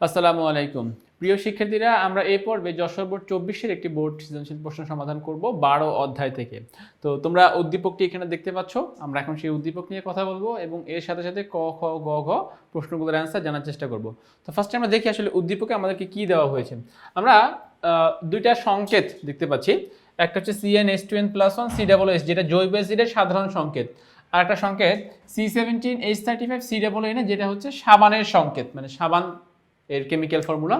আসসালামু আলাইকুম। প্রিয় শিক্ষার্থীরা, আমরা এই পর্বে যশোর বোর্ড চব্বিশের একটি বোর্ড সৃজনশীল প্রশ্ন সমাধান করব বারো অধ্যায় থেকে। তো তোমরা উদ্দীপকটি এখানে দেখতে পাচ্ছ, আমরা এখন সেই উদ্দীপক নিয়ে কথা বলব এবং এর সাথে সাথে ক, খ, গ, ঘ প্রশ্নগুলোর অ্যান্সার জানার চেষ্টা করব। তো ফার্স্টে আমরা দেখি আসলে উদ্দীপকে আমাদেরকে কি দেওয়া হয়েছে। আমরা দুইটা সংকেত দেখতে পাচ্ছি। একটা হচ্ছে C N S two N plus one C double S যেটা জৈব অ্যাসিডের সাধারণ সংকেত। আর একটা সংকেত C seventeen H thirty five C double এনে যেটা হচ্ছে সাবানের সংকেত মানে সাবান এর কেমিক্যাল ফর্মুলা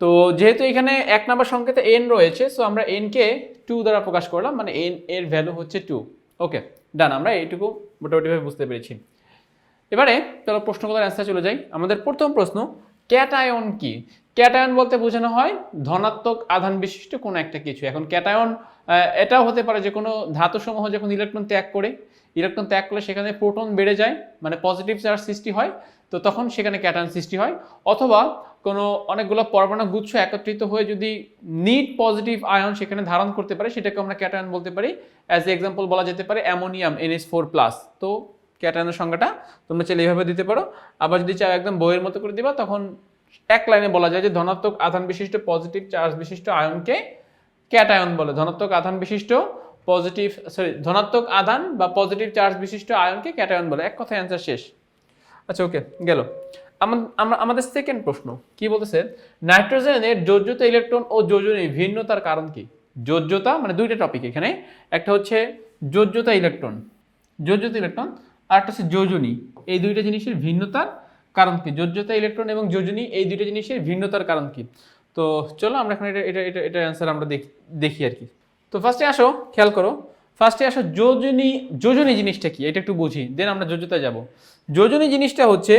তো যেহেতু এখানে এক নম্বর সংকেতে এন রয়েছে সো আমরা এনকে টু দ্বারা প্রকাশ করলাম মানে এন এর ভ্যালু হচ্ছে টু ওকে ডান আমরা এইটুকু মোটামুটিভাবে বুঝতে পেরেছি। এবারে চলো প্রশ্নগুলোর অ্যান্সার চলে যাই। আমাদের প্রথম প্রশ্ন ক্যাটায়ন কি? ক্যাটায়ন বলতে বোঝানো হয় ধনাত্মক আধান বিশিষ্ট কোনো একটা কিছু। এখন ক্যাটায়ন এটাও হতে পারে যে কোনো ধাতুসমূহ যখন ইলেকট্রন ত্যাগ করে ইলেকট্রন ত্যাগ করলে সেখানে প্রোটন বেড়ে যায় মানে পজিটিভ চার্জ সৃষ্টি হয়, তো তখন সেখানে ক্যাটায়ন সৃষ্টি হয়। অথবা কোনো অনেকগুলো পরমাণু গুচ্ছ একত্রিত হয়ে যদি নিট পজিটিভ আয়ন সেখানে ধারণ করতে পারে, সেটাকে আমরা ক্যাটায়ন বলতে পারি। অ্যাজ এ এক্সাম্পল বলা যেতে পারে অ্যামোনিয়াম এনএস ফোর প্লাস তো ক্যাটায়নের সংখ্যাটা তোমরা চাইলে এইভাবে দিতে পারো। আবার যদি চাও একদম বইয়ের মতো করে দিবা, তখন এক লাইনে বলা যায় যে ধনাত্মক আধান বিশিষ্ট পজিটিভ চার্জ বিশিষ্ট আয়নকে ক্যাটায়ন বলে। ধনাত্মক আধান বিশিষ্ট পজিটিভ সরি ধনাত্মক আধান বা পজিটিভ চার্জ বিশিষ্ট আয়নকে ক্যাটায়ন বলে। এক কথায় অ্যান্সার শেষ। আচ্ছা ওকে গেল। আমরা, আমাদের সেকেন্ড প্রশ্ন। কি বলতেছে? নাইট্রোজেনের যোজ্যতা ইলেকট্রন ও যোজনী ভিন্নতার কারণ কি? যোজ্যতা মানে দুইটা টপিক এখানে। একটা হচ্ছে যোজ্যতা ইলেকট্রন। যোজ্যতা ইলেকট্রন, আর একটা হচ্ছে যোজনী এই দুইটা জিনিসের ভিন্নতার কারণ কি? যোজ্যতা ইলেকট্রন এবং যোজনী এই দুইটা জিনিসের ভিন্নতার কারণ কি? তো চলো আমরা এখন এটা এটা এটা এটা অ্যান্সার আমরা দেখি আর কি। তো ফার্স্টে আসো, খেয়াল করো। ফার্স্টে আসো যোজনী যোজনী জিনিসটা কি? এটা একটু বুঝি। দেন আমরা যোজ্যতায় যাব। যোজনী জিনিসটা হচ্ছে,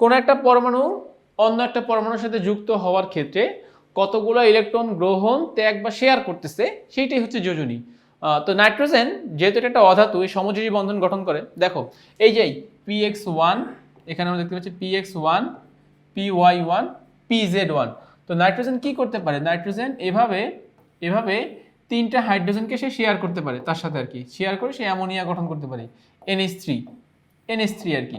কোনো একটা পরমাণু অন্য একটা পরমাণুর সাথে যুক্ত হওয়ার ক্ষেত্রে কতগুলো ইলেকট্রন গ্রহণ, ত্যাগ বা শেয়ার করতেছে, সেইটাই হচ্ছে যোজনী। তো নাইট্রোজেন যেহেতু এটা একটা অধাতু, এই সমযোজী বন্ধন গঠন করে। দেখো, এই যে পি এক্স ওয়ান এখানে আমরা দেখতে পাচ্ছি P X one P Y one P Z one তো নাইট্রোজেন কি করতে পারে? নাইট্রোজেন এভাবে এভাবে তিনটা হাইড্রোজেনকে সে শেয়ার করতে পারে, তার সাথে আর কি। শেয়ার করে সে অ্যামোনিয়া গঠন করতে পারে এনএস থ্রি এনএস থ্রি আর কি।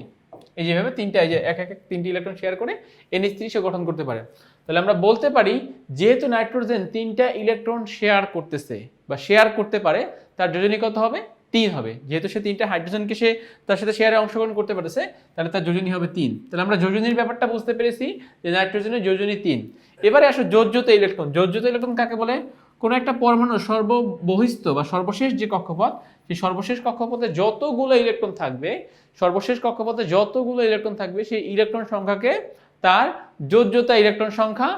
এই যেভাবে তিনটা, এই যে এক এক তিনটি ইলেকট্রন শেয়ার করে এনএস থ্রি সে গঠন করতে পারে। তাহলে আমরা বলতে পারি, যেহেতু নাইট্রোজেন তিনটা ইলেকট্রন শেয়ার করতেছে বা শেয়ার করতে পারে, তার যোজনী কত হবে? তিন হবে। যেহেতু সে তিনটা হাইড্রোজেনকে সে তার সাথে শেয়ারে অংশগ্রহণ করতে পারতেছে, তাহলে তার যোজনী হবে তিন। তাহলে আমরা যোজনীর ব্যাপারটা বুঝতে পেরেছি যে নাইট্রোজেনের যোজনী তিন। এবারে আসো যোজ্যতা ইলেকট্রন। যোজ্যতা ইলেকট্রন কাকে বলে? কোনো একটা পরমাণু সর্ববহিস্থ বা সর্বশেষ যে কক্ষপথ, সেই সর্বশেষ কক্ষপথে যতগুলো ইলেকট্রন থাকবে, সর্বশেষ কক্ষপথে যতগুলো ইলেকট্রন থাকবে, সেই ইলেকট্রন সংখ্যাকে তার যোজ্যতা ইলেকট্রন সংখ্যা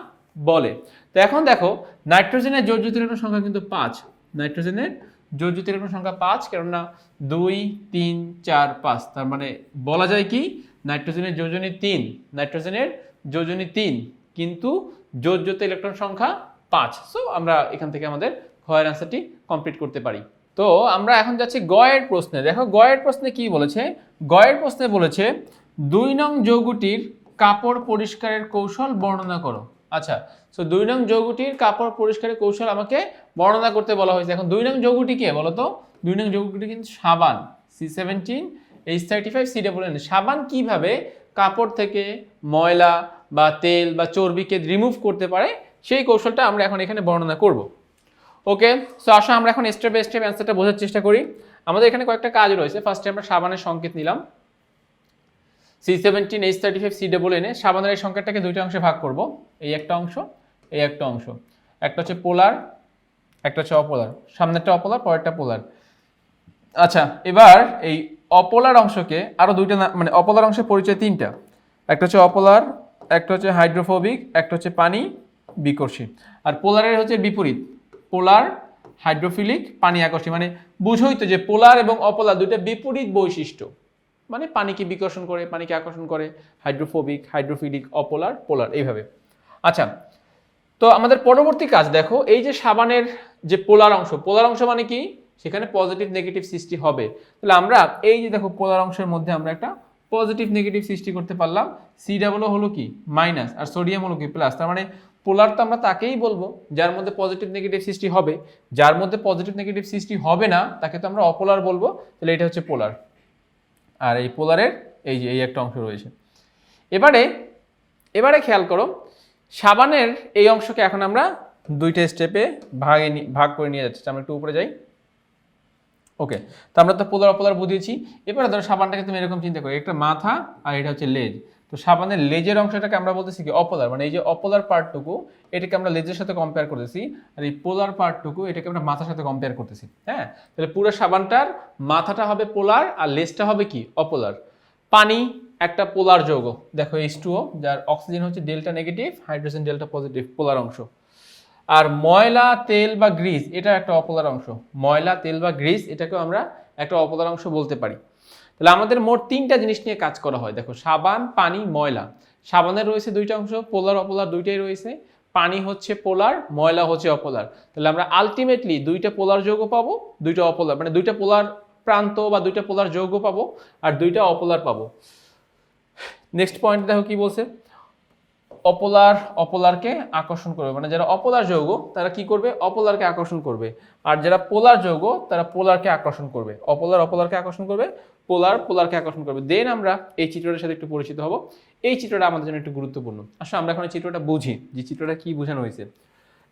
বলে। তো এখন দেখো, নাইট্রোজেনের যোজ্যতা ইলেকট্রন সংখ্যা কিন্তু পাঁচ। নাইট্রোজেনের যোজ্যতা ইলেকট্রন সংখ্যা পাঁচ, কেননা দুই, তিন, চার, পাঁচ। তার মানে বলা যায় কি? নাইট্রোজেনের যোজনী তিন। নাইট্রোজেনের যোজনী তিন, কিন্তু যোজ্যতা ইলেকট্রন সংখ্যা পাঁচ। সো আমরা এখান থেকে আমাদের ক্ষয়ের অ্যান্সারটি কমপ্লিট করতে পারি। তো, আমরা এখন যাচ্ছি গয়ের প্রশ্নে। দেখো, গয়ের প্রশ্নে কি বলেছে? গয়ের প্রশ্নে বলেছে, দুই নং যৌগটির কাপড় পরিষ্কারের কৌশল বর্ণনা করো। আচ্ছা সো দুই নং যৌগটির কাপড় পরিষ্কারের কৌশল আমাকে বর্ণনা করতে বলা হয়েছে। এখন দুই নং যৌগটি কে বলো তো দুই নং যৌগটি কিন্তু সাবান C seventeen H thirty five C double N সাবান কীভাবে কাপড় থেকে ময়লা বা তেল বা চর্বিকে রিমুভ করতে পারে, সেই কৌশলটা আমরা এখন এখানে বর্ণনা করব। ওকে সো আসো আমরা এখন স্টেপ বাই স্টেপ অ্যান্সারটা বোঝার চেষ্টা করি। আমাদের এখানে কয়েকটা কাজ রয়েছে। ফার্স্টে আমরা সাবানের সংকেত নিলাম। C seventeen H thirty five C double এনে সাবানের এই সংকেতটাকে দুইটা অংশে ভাগ করব। এই একটা অংশ, এই একটা অংশ। একটা হচ্ছে পোলার, একটা হচ্ছে অপোলার। সামনেরটা অপোলার, পরেরটা পোলার। আচ্ছা এবার এই অপোলার অংশকে আরও দুইটা মানে অপোলার অংশের পরিচয় তিনটা। একটা হচ্ছে অপোলার, একটা হচ্ছে হাইড্রোফোবিক, একটা হচ্ছে পানি বিকর্ষী। আর পোলারের হচ্ছে বিপরীত। পোলার, হাইড্রোফিলিক, পানি আকর্ষী। মানে বুঝোই তো যে পোলার এবং অপোলার দুইটা বিপরীত বৈশিষ্ট্য। মানে পানিকে বিকর্ষণ করে, পানিকে আকর্ষণ করে হাইড্রোফোবিক হাইড্রোফিলিক অপোলার পোলার এইভাবে। আচ্ছা তো আমাদের পরবর্তী কাজ দেখো, এই যে সাবানের যে পোলার অংশ পোলার অংশ মানে কি? সেখানে পজিটিভ নেগেটিভ সৃষ্টি হবে। তাহলে আমরা এই যে দেখো পোলার অংশের মধ্যে আমরা একটা পজিটিভ নেগেটিভ সৃষ্টি করতে পারলাম সি ডাবল হলো কি? মাইনাস আর সোডিয়াম হলো কি? প্লাস তার মানে পোলার তো আমরা তাকেই বলব, যার মধ্যে পজিটিভ নেগেটিভ সৃষ্টি হবে। যার মধ্যে পজিটিভ নেগেটিভ সৃষ্টি হবে না, তাকে তো আমরা অপোলার বলব, তাহলে এটা হচ্ছে পোলার আর এই পোলারের এই যে, এই একটা অংশ রয়েছে। এবারে এবারে খেয়াল করো, সাবানের এই অংশকে এখন আমরা দুইটা স্টেপে ভাগে ভাগ করে নিয়ে যাচ্ছি। আমরা একটু উপরে যাই। ওকে, তো আমরা তো পোলার অপোলার বুঝিয়েছি। এবারে ধরো সাবানটাকে তুমি এরকম চিন্তা করো, একটা মাথা আর এটা হচ্ছে লেজ। তো সাবানের লেজের অংশটাকে আমরা বলতেছি কি অপোলার মানে এই যে অপোলার পার্টটুকু, এটাকে আমরা লেজের সাথে কম্পেয়ার করতেছি, আর এই পোলার পার্টটুকু, এটাকে আমরা মাথার সাথে কম্পেয়ার করতেছি হ্যাঁ? তাহলে পুরো সাবানটার মাথাটা হবে পোলার, আর লেজটা হবে কি? অপোলার। পানি, একটা পোলার যৌগ। দেখো এইচ টুও যার অক্সিজেন হচ্ছে delta negative hydrogen delta positive polar অংশ। আর ময়লা, তেল বা গ্রিস এটা একটা অপোলার অংশ। ময়লা, তেল বা গ্রিস এটাকেও আমরা একটা অপোলার অংশ বলতে পারি। তাহলে আমাদের মোট তিনটা জিনিস নিয়ে কাজ করা হয়। দেখো, সাবান, পানি, ময়লা। সাবানের রয়েছে দুইটা অংশ, পোলার, অপোলার দুইটাই রয়েছে। পানি হচ্ছে পোলার, ময়লা হচ্ছে অপোলার। তাহলে আমরা আলটিমেটলি দুইটা পোলার যৌগ পাবো, দুইটা অপোলার মানে দুইটা পোলার প্রান্ত বা দুইটা পোলার যৌগ পাবো আর দুইটা অপোলার পাবো। নেক্সট পয়েন্ট দেখো কি বলছে? অপোলার, অপোলারকে আকর্ষণ করবে। মানে যারা অপোলার যৌগ, তারা কি করবে? অপোলারকে আকর্ষণ করবে। আর যারা পোলার যৌগ, তারা পোলারকে আকর্ষণ করবে। অপোলার, অপোলারকে আকর্ষণ করবে। পোলার, পোলারকে আকর্ষণ করবে। দেন আমরা এই চিত্রটার সাথে একটু পরিচিত হব। এই চিত্রটা আমাদের জন্য একটু গুরুত্বপূর্ণ। আসলে আমরা এখন এই চিত্রটা বুঝি যে চিত্রটা কি বোঝানো হয়েছে।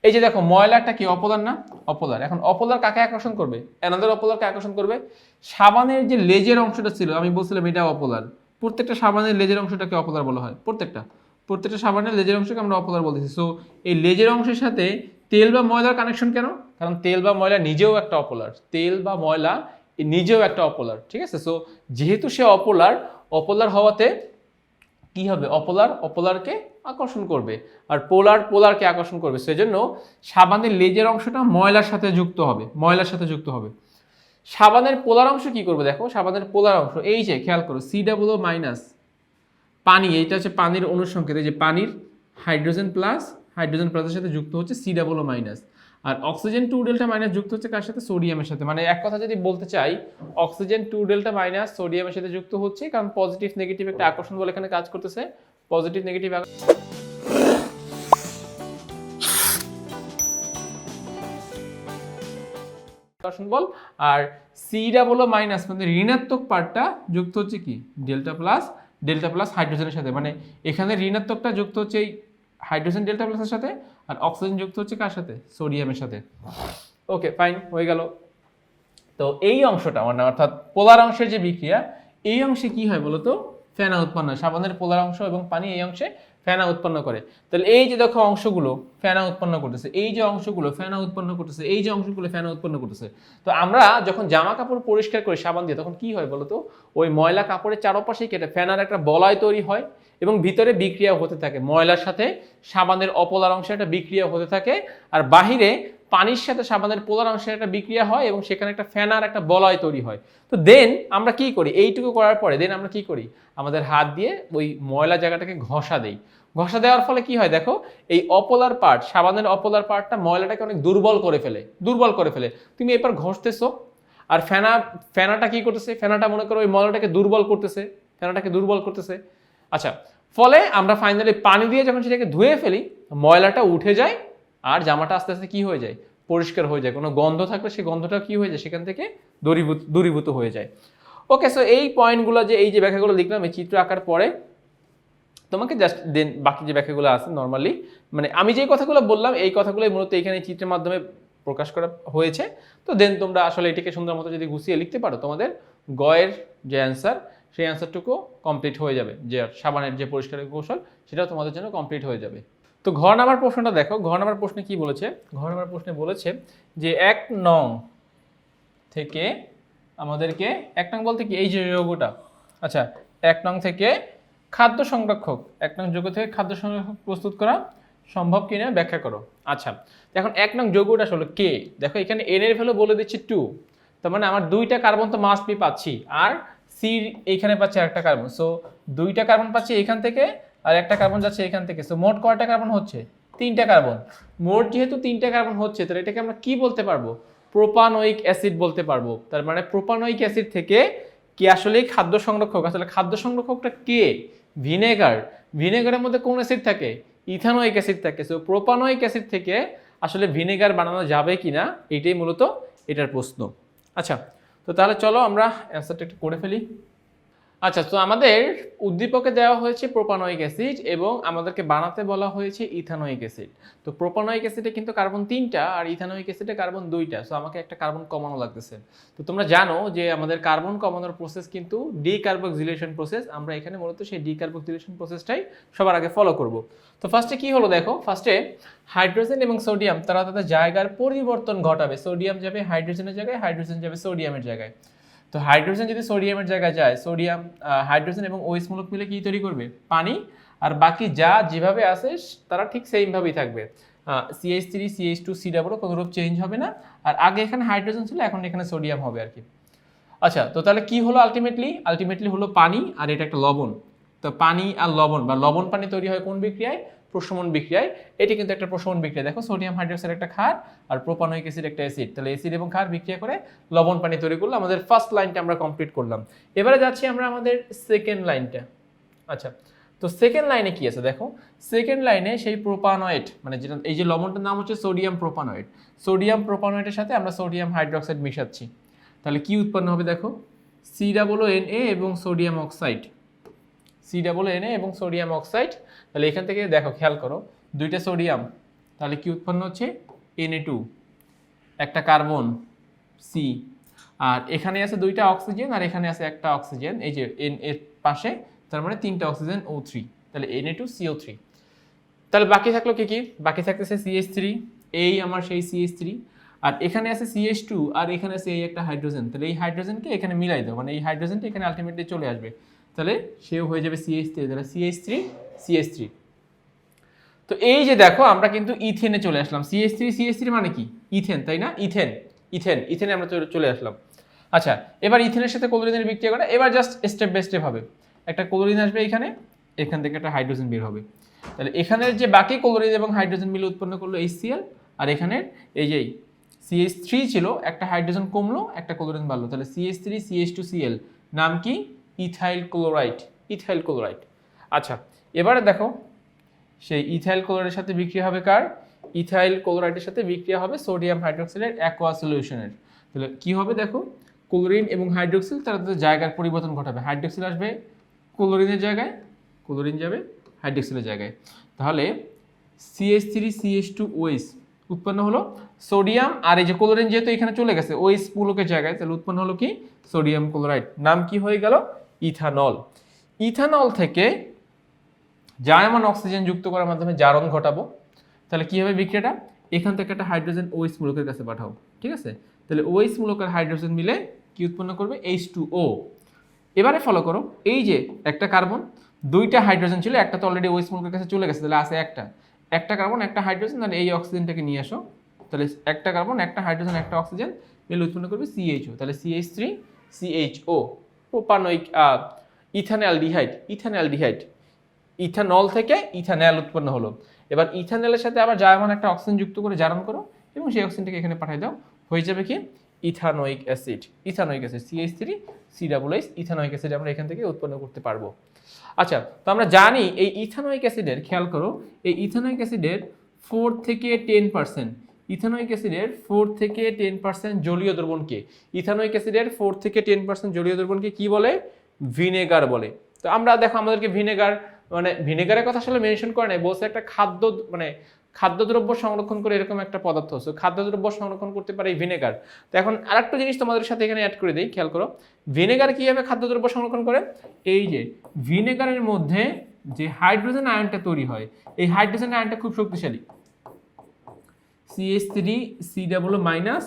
এই যে দেখো, ময়লাটা কি অপলার না অপলার এখন অপলার কাকে আকর্ষণ করবে? অ্যানাদার অপলারকে আকর্ষণ করবে। সাবানের যে লেজের অংশটা ছিল, আমি বলছিলাম এটা অপলার প্রত্যেকটা সাবানের লেজের অংশটাকে অপোলার বলা হয়। প্রত্যেকটা। প্রত্যেকটা সাবানের লেজের অংশকে আমরা অপোলার বলতেছি। সো এই লেজের অংশের সাথে তেল বা ময়লার কানেকশন কেন? কারণ তেল বা ময়লা নিজেও একটা অপলার তেল বা ময়লা নিজেও একটা অপোলার, ঠিক আছে? সো যেহেতু সে অপোলার অপোলার হওয়াতে কি হবে? অপোলার, অপোলারকে আকর্ষণ করবে আর পোলার, পোলারকে আকর্ষণ করবে। সেজন্য সাবানের লেজের অংশটা ময়লার সাথে যুক্ত হবে, ময়লার সাথে যুক্ত হবে। সাবানের পোলার অংশ কি করবে দেখো? সাবানের পোলার অংশ, এই যে খেয়াল করো সি ডাবল মাইনাস পানি, এইটা হচ্ছে পানির অনুসংকেত, এই যে পানির হাইড্রোজেন প্লাস হাইড্রোজেন প্লাসের সাথে যুক্ত হচ্ছে সি ডাবল মাইনাস আর অক্সিজেন টু ডেল্টা মাইনাস যুক্ত হচ্ছে কার সাথে? সোডিয়ামের সাথে। মানে এক কথা যদি বলতে চাই অক্সিজেন টু ডেল্টা মাইনাস সোডিয়ামের সাথে যুক্ত হচ্ছে কারণ পজিটিভ নেগেটিভ একটা আকর্ষণ বলে এখানে কাজ করতেছে। পজিটিভ নেগেটিভ আকর্ষণ বল। আর সি ডাবল মাইনাস মানে ঋণাত্মক পার্টটা যুক্ত হচ্ছে কি? ডেল্টা প্লাস ডেল্টা প্লাস হাইড্রোজেনের সাথে। মানে এখানে ঋণাত্মকটা যুক্ত হচ্ছে এই হাইড্রোজেন ডেল্টা প্লাসের সাথে আর অক্সিজেন যুক্ত হচ্ছে কার সাথে? সোডিয়ামের সাথে। ওকে, ফাইন, হয়ে গেল। তো এই অংশটা মানে অর্থাৎ পোলার অংশের যে বিক্রিয়া, এই অংশে কি হয় বলতো? ফেনা উৎপন্ন হয়, সাবানের পোলার অংশ এবং পানি এই অংশে ফেনা উৎপন্ন করে। তাহলে এই যে দেখো অংশগুলো ফেনা উৎপন্ন করতেছে, এই যে অংশগুলো ফেনা উৎপন্ন করতেছে, এই যে অংশগুলো ফেনা উৎপন্ন করতেছে। তো আমরা যখন জামা কাপড় পরিষ্কার করি সাবান দিয়ে, তখন কি হয় বলতো? ওই ময়লা কাপড়ের চারপাশেই কেটে ফেনার একটা বলয় তৈরি হয় এবং ভিতরে বিক্রিয়া হতে থাকে। ময়লার সাথে সাবানের অপলার অংশে একটা বিক্রিয়া হতে থাকে আর বাহিরে পানির সাথে সাবানের পোলার অংশে একটা বিক্রিয়া হয় এবং সেখানে একটা ফ্যানার একটা বলয় তৈরি হয়। তো দেন আমরা কি করি? এইটুকু করার পরে দেন আমরা কি করি? আমাদের হাত দিয়ে ওই ময়লা জায়গাটাকে ঘষা দেই। ঘষা দেওয়ার ফলে কি হয় দেখো? এই অপলার পার্ট সাবানের অপলার পার্টটা ময়লাটাকে অনেক দুর্বল করে ফেলে, দুর্বল করে ফেলে। তুমি এবার ঘষতেছো আর ফেনা, ফেনাটা কি করতেছে? ফেনাটা মনে করো ওই ময়লাটাকে দুর্বল করতেছে, ফেনাটাকে দুর্বল করতেছে। আচ্ছা ফলে আমরা ফাইনালি পানি দিয়ে যখন সেটাকে ধুয়ে ফেলি, ময়লাটা উঠে যায় আর জামাটা আস্তে আস্তে কি হয়ে যায়? পরিষ্কার হয়ে যায়। কোনো গন্ধ থাকলে সেই গন্ধটা কি হয়ে যায়? সেখান থেকে দূরীভূত দূরীভূত হয়ে যায়। ওকে সো এই পয়েন্টগুলো যে, এই যে ব্যাখ্যাগুলো লিখলাম এই চিত্র আঁকার পরে তোমাকে জাস্ট দেন বাকি যে ব্যাখ্যাগুলো আছে নর্মালি মানে আমি যে কথাগুলো বললাম, এই কথাগুলোই মূলত এখানে চিত্রের মাধ্যমে প্রকাশ করা হয়েছে। তো দেন তোমরা আসলে এটিকে সুন্দর মতো যদি গুছিয়ে লিখতে পারো, তোমাদের গয়ের যে অ্যান্সার সেই অ্যান্সারটুকু কমপ্লিট হয়ে যাবে। যে সাবানের যে পরিষ্কারের কৌশল, সেটাও তোমাদের জন্য কমপ্লিট হয়ে যাবে। তো ঘর নামার প্রশ্নটা দেখো। ঘর নামার প্রশ্নে কি বলেছে? ঘর নামার প্রশ্নে বলেছে যে এক নং থেকে আমাদেরকে, এক নং বলতে কি? এই যে যৌগটা আচ্ছা এক নং থেকে খাদ্য সংরক্ষক, এক নং যৌগ থেকে খাদ্য সংরক্ষক প্রস্তুত করা সম্ভব কিনা ব্যাখ্যা করো। আচ্ছা এখন এক নং যৌগটা আসলে কে? দেখো, এখানে এন এর ভ্যালু বলে দিচ্ছি টু তার মানে আমার দুইটা কার্বন তো মাস্ট বি পাচ্ছি। আর সি এইখানে পাচ্ছি একটা কার্বন সো দুইটা কার্বন পাচ্ছি এখান থেকে আর একটা কার্বন যাচ্ছে এখান থেকে। সো মোট কয়টা কার্বন হচ্ছে? তিনটা কার্বন মোট যেহেতু তিনটা কার্বন হচ্ছে, তাহলে এটাকে আমরা কি বলতে পারব? প্রোপানোয়িক অ্যাসিড বলতে পারব। তার মানে প্রোপানোয়িক অ্যাসিড থেকে কি আসলে খাদ্য সংরক্ষক? আসলে খাদ্য সংরক্ষকটা কে? ভিনেগার। ভিনেগারের মধ্যে কোন অ্যাসিড থাকে? ইথানোয়িক অ্যাসিড থাকে। সো প্রোপানোয়িক অ্যাসিড থেকে আসলে ভিনেগার বানানো যাবে কিনা? এটাই মূলত এটার প্রশ্ন। আচ্ছা তো তাহলে চলো আমরা অ্যান্সারটা একটু করে ফেলি। আচ্ছা তো আমাদের উদ্দীপকে দেওয়া হয়েছে প্রোপানয়িক অ্যাসিড এবং আমাদেরকে বানাতে বলা হয়েছে ইথানোয়িক অ্যাসিড। তো প্রোপানয়িক অ্যাসিডে কিন্তু কার্বন তিনটা আর ইথানোয়িক অ্যাসিডে কার্বন দুইটা সো আমাকে একটা কার্বন কমানো লাগতেছে। তো তোমরা জানো যে আমাদের কার্বন কমানোর প্রসেস কিন্তু ডিকার্বক্সিলেশন প্রসেস আমরা এখানে মূলত সেই ডিকার্বক্সিলেশন প্রসেসটাই সবার আগে ফলো করব। তো ফার্স্টে কি হলো দেখো ফার্স্টে হাইড্রোজেন এবং সোডিয়াম তারা তাদের জায়গার পরিবর্তন ঘটাবে। সোডিয়াম যাবে হাইড্রোজেনের জায়গায় হাইড্রোজেন যাবে সোডিয়ামের জায়গায়। তো হাইড্রোজেন যদি সোডিয়ামের জায়গায় যায় সোডিয়াম হাইড্রোজেন এবং ওইস মূলক মিলে কি তৈরি করবে? পানি। আর বাকি যা যেভাবে আছে তারা ঠিক সেইমভাবেই থাকবে। CH three CH two C ডাবলও কোনো রূপ চেঞ্জ হবে না। আর আগে এখানে হাইড্রোজেন ছিল, এখন এখানে সোডিয়াম হবে আর কি। আচ্ছা তো তাহলে কি হলো আলটিমেটলি আলটিমেটলি হলো পানি আর এটা একটা লবণ। তো পানি আর লবণ বা লবণ পানি তৈরি হয় কোন বিক্রিয়ায়? প্রশমন বিক্রিয়ায়, এটি কিন্তু একটা প্রশমন বিক্রিয়া। দেখো, সোডিয়াম হাইড্রোক্সাইড একটা ক্ষার আর প্রোপানোয়িক অ্যাসিড একটা অ্যাসিড। তাহলে অ্যাসিড এবং ক্ষার বিক্রিয়া করে লবণ পানি তৈরি করল। আমাদের ফার্স্ট লাইনটা আমরা কমপ্লিট করলাম। এবারে যাচ্ছি আমরা আমাদের সেকেন্ড লাইনটা আচ্ছা তো সেকেন্ড লাইনে কি আছে? দেখো সেকেন্ড লাইনে সেই প্রোপানয়েড মানে যেটা, এই যে লবণটার নাম হচ্ছে সোডিয়াম প্রোপানয়েড। সোডিয়াম প্রোপানয়েডের সাথে আমরা সোডিয়াম হাইড্রোক্সাইড মিশাচ্ছি। তাহলে কি উৎপন্ন হবে দেখো? সি ডাবল এন এ এবং sodium oxide C double N এবং সোডিয়াম অক্সাইড তাহলে এখান থেকে দেখো, খেয়াল করো, দুইটা সোডিয়াম তাহলে কি উৎপন্ন হচ্ছে? এন টু একটা কার্বন সি আর এখানে আছে দুইটা অক্সিজেন আর এখানে আছে একটা অক্সিজেন এই যে এন এর পাশে, তার মানে তিনটা অক্সিজেন ও থ্রি তাহলে N A two CO three তাহলে বাকি থাকল কি কি? বাকি থাকতেছে সিএস থ্রি এই আমার সেই সিএস থ্রি আর এখানে আছে সিএস টু আর এখানে আছে এই একটা হাইড্রোজেন তাহলে এই হাইড্রোজেনকে এখানে মিলাই দাও। মানে এই হাইড্রোজেনটা এখানে আলটিমেটলি চলে আসবে। তাহলে সেও হয়ে যাবে সিএইচ থ্রি তাহলে সিএইচ থ্রি সিএইচ থ্রি তো এই যে দেখো, আমরা কিন্তু ইথেনে চলে আসলাম। সিএইচ থ্রি সিএইচ থ্রি মানে কি? ইথেন, তাই না? ইথেন ইথেন, ইথেনে আমরা চলে- আসলাম। আচ্ছা এবার ইথেনের সাথে কোলোরিনের বিক্রিয়া করা। এবার জাস্ট স্টেপ বাই স্টেপ হবে। একটা কোলোরিন আসবে এখানে, এখান থেকে একটা হাইড্রোজেন বের হবে। তাহলে এখানের যে বাকি ক্লোরিন এবং হাইড্রোজেন মিলে উৎপন্ন করল এইচসিএল আর এখানের এই যে সিএইচ থ্রি ছিল, একটা হাইড্রোজেন কমলো, একটা ক্লোরিন বাড়লো। তাহলে CH three CH two Cl নাম কি? ইথাইল ক্লোরাইড ইথাইল ক্লোরাইড আচ্ছা এবারে দেখো, সেই ইথাইল ক্লোরাইডের সাথে বিক্রিয়া হবে কার? ইথাইল ক্লোরাইডের সাথে বিক্রিয়া হবে সোডিয়াম হাইড্রোক্সাইডের অ্যাকোয়া সলিউশনের তাহলে কি হবে দেখো, ক্লোরিন এবং হাইড্রোক্সিল তারা তাদের জায়গার পরিবর্তন ঘটাবে। হাইড্রোক্সিল আসবে ক্লোরিনের জায়গায়, ক্লোরিন যাবে হাইড্রোক্সিলের জায়গায়। তাহলে সিএস থ্রি সিএস টু ওয়েস উৎপন্ন হলো সোডিয়াম, আর এই যে ক্লোরিন যেহেতু এখানে চলে গেছে ওয়েস পুলকের জায়গায়, তাহলে উৎপন্ন হলো কি? Sodium chloride. নাম কি হয়ে গেল? ইথানল। ইথানল থেকে জায়মান অক্সিজেন যুক্ত করার মাধ্যমে জারণ ঘটাবো। তাহলে কি হবে বিক্রিয়াটা? এখান থেকে একটা হাইড্রোজেন ওয়েস মূলকের কাছে পাঠাও। ঠিক আছে? তাহলে ওয়েস মূলক আর হাইড্রোজেন মিলে কি উৎপন্ন করবে? এইচ টু ও এবারে ফলো করো। এই যে একটা কার্বন, দুইটা হাইড্রোজেন ছিল, একটা তো অলরেডি ওয়েস মূলকের কাছে চলে গেছে, তাহলে আছে একটা। একটা কার্বন, একটা হাইড্রোজেন, তাহলে এই অক্সিজেনটাকে নিয়ে আসো। তাহলে একটা কার্বন, একটা হাইড্রোজেন, একটা অক্সিজেন মিলে উৎপন্ন করবে সিএইচও তাহলে CH three CHO propanoic ethanaldehyde ethanaldehyde, ethanol থেকে ইথানল উৎপন্ন হলো। এবার ইথানলের সাথে আবার জায়মান একটা অক্সিজেন যুক্ত করে জারণ করো এবং সেই অক্সিজেনটাকে এখানে পাঠিয়ে দাও। হয়ে যাবে কি? Ethanoic acid ethanoic acid CH three C double H ethanoic acid আমরা এখান থেকে উৎপন্ন করতে পারব। আচ্ছা তো আমরা জানি এই ইথানোইক অ্যাসিডের, খেয়াল করো, এই ইথানোইক অ্যাসিডের ফোর থেকে টেন পার্সেন্ট ইথানোইক অ্যাসিডের ফোর থেকে টেন পার্সেন্ট জলীয় দ্রবণকে ইথানোইক অ্যাসিডের ফোর থেকে টেন পার্সেন্ট জলীয় দ্রবণকে কি বলে? ভিনেগার বলে। তো আমরা দেখো আমাদেরকে ভিনেগার মানে ভিনেগারের কথা আসলে মেনশন করে নাই, বলছে একটা খাদ্য মানে খাদ্যদ্রব্য সংরক্ষণ করে এরকম একটা পদার্থ। আছে খাদ্যদ্রব্য সংরক্ষণ করতে পারে এই ভিনেগার। তো এখন আরেকটা জিনিস তোমাদের সাথে এখানে অ্যাড করে দিই, খেয়াল করো। ভিনেগার কীভাবে খাদ্যদ্রব্য সংরক্ষণ করে? এই যে, ভিনেগারের মধ্যে যে হাইড্রোজেন আয়নটা তৈরি হয়, এই হাইড্রোজেন আয়নটা খুব শক্তিশালী। CS three C double minus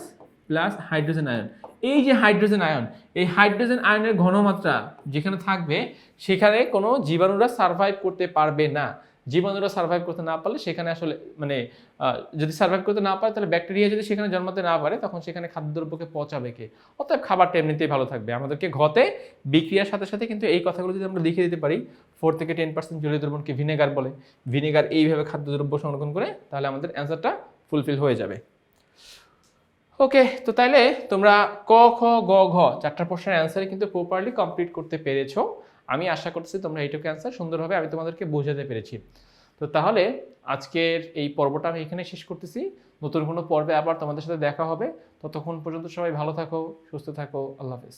plus hydrogen ion এই যে হাইড্রোজেন আয়ন এই হাইড্রোজেন আয়নের ঘনমাত্রা যেখানে থাকবে, সেখানে কোনো জীবাণুরা সার্ভাইভ করতে পারবে না। জীবাণুরা সার্ভাইভ করতে না পারলে সেখানে আসলে মানে যদি সার্ভাইভ করতে না পারে, তাহলে ব্যাকটেরিয়া যদি সেখানে জন্মাতে না পারে, তখন সেখানে খাদ্যদ্রব্যকে পচাবে কে? অতএব খাবারটা এমনিতেই ভালো থাকবে। আমাদেরকে ঘতে বিক্রিয়ার সাথে সাথে কিন্তু এই কথাগুলো যদি আমরা লিখে দিতে পারি ফোর থেকে টেন পার্সেন্ট জলীয় দ্রবণকে ভিনেগার বলে। ভিনেগার এইভাবে খাদ্যদ্রব্য সংরক্ষণ করে, তাহলে আমাদের অ্যান্সারটা ফুলফিল হয়ে যাবে। ওকে তো তাইলে তোমরা ক, খ, গ, ঘ চারটা প্রশ্নের অ্যান্সারে কিন্তু প্রপারলি কমপ্লিট করতে পেরেছ। আমি আশা করছি তোমরা এইটুকু অ্যান্সার সুন্দরভাবে আমি তোমাদেরকে বোঝাতে পেরেছি। তো তাহলে আজকের এই পর্বটা আমি এখানে শেষ করতেছি। নতুন কোনো পর্বে আবার তোমাদের সাথে দেখা হবে। ততক্ষণ পর্যন্ত সবাই ভালো থাকো, সুস্থ থাকো। আল্লাহ হাফেজ।